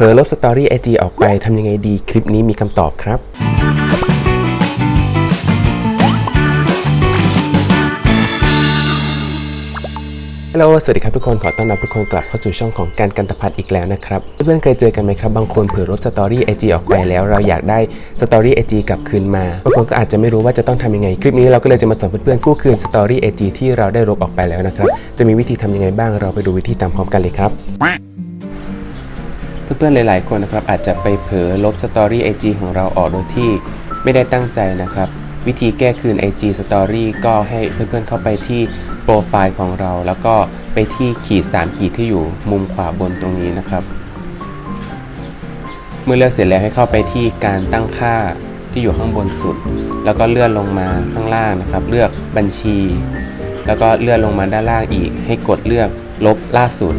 เผลอลบสตอรี่ไอจีออกไปทำยังไงดี คลิปนี้มีคำตอบครับ ฮัลโหล สวัสดีครับทุกคน ขอต้อนรับทุกคนกลับเข้าสู่ช่องของการกันตพัฒน์อีกแล้วนะครับ เพื่อนๆเคยเจอกันไหมครับ บางคนเผลอลบสตอรี่ไอจีออกไปแล้ว เราอยากได้สตอรี่ไอจีกลับคืนมา บางคนก็อาจจะไม่รู้ว่าจะต้องทำยังไง คลิปนี้เราก็เลยจะมาสอนเพื่อนๆกู้คืนสตอรี่ไอจีที่เราได้ลบออกไปแล้วนะครับ จะมีวิธีทำยังไงบ้าง เราไปดูวิธีตามพร้อมกันเลยครับ เพื่อนๆหลายๆคนนะครับอาจจะไปเผลอลบสตอรี่ IG ของเราออกโดยที่ไม่ได้ตั้งใจนะครับ วิธีแก้คืน IG Story ก็ให้เพื่อนๆเข้าไปที่โปรไฟล์ของเรา แล้วก็ไปที่ขีด 3 ขีดที่อยู่มุมขวาบนตรงนี้นะครับ เมื่อเลือกเสร็จแล้วให้เข้าไปที่การตั้งค่าที่อยู่ข้างบนสุด แล้วก็เลื่อนลงมาข้างล่างนะครับ เลือกบัญชี แล้วก็เลื่อนลงมาด้านล่างอีก ให้กดเลือกลบล่าสุด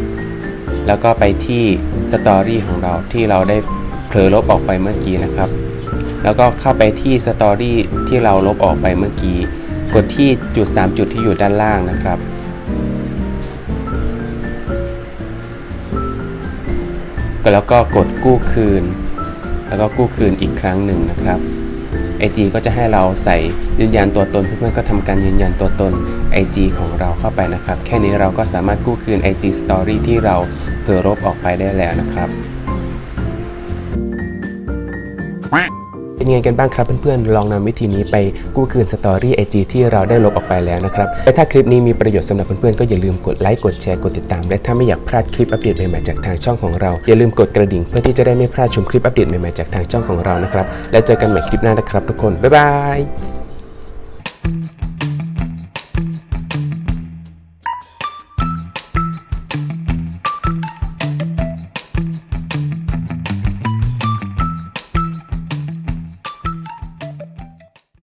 แล้วก็ไปที่สตอรี่ของเราที่เราได้เผลอลบออกไปเมื่อกี้นะครับ แล้วก็เข้าไปที่สตอรี่ที่เราลบออกไปเมื่อกี้ กดที่จุด 3 จุดที่อยู่ด้านล่างนะครับ แล้วก็กดกู้คืน แล้วก็กู้คืนอีกครั้งหนึ่งนะครับ IG ก็จะให้เราใส่ยืนยันตัวตน เพื่อนๆก็ทำการยืนยันตัวตน IG ของเราเข้าไปนะครับ แค่นี้เราก็สามารถกู้คืน IG Story ที่เราเผลอลบออกไปได้แล้วนะครับ เป็นยังไงกันบ้างครับเพื่อนๆ ลองนำวิธีนี้ไปกู้คืนสตอรี่ไอจีที่เราได้ลบออกไปแล้วนะครับและถ้าคลิปนี้มีประโยชน์สำหรับเพื่อนๆ ก็อย่าลืมกดไลค์กดแชร์กดติดตาม และถ้าไม่อยากพลาดคลิปอัปเดตใหม่ๆจากทางช่องของเรา อย่าลืมกดกระดิ่งเพื่อที่จะได้ไม่พลาดชมคลิปอัปเดตใหม่ๆจากทางช่องของเรานะครับแล้วเจอกันใหม่คลิปหน้านะครับทุกคนบ๊ายบาย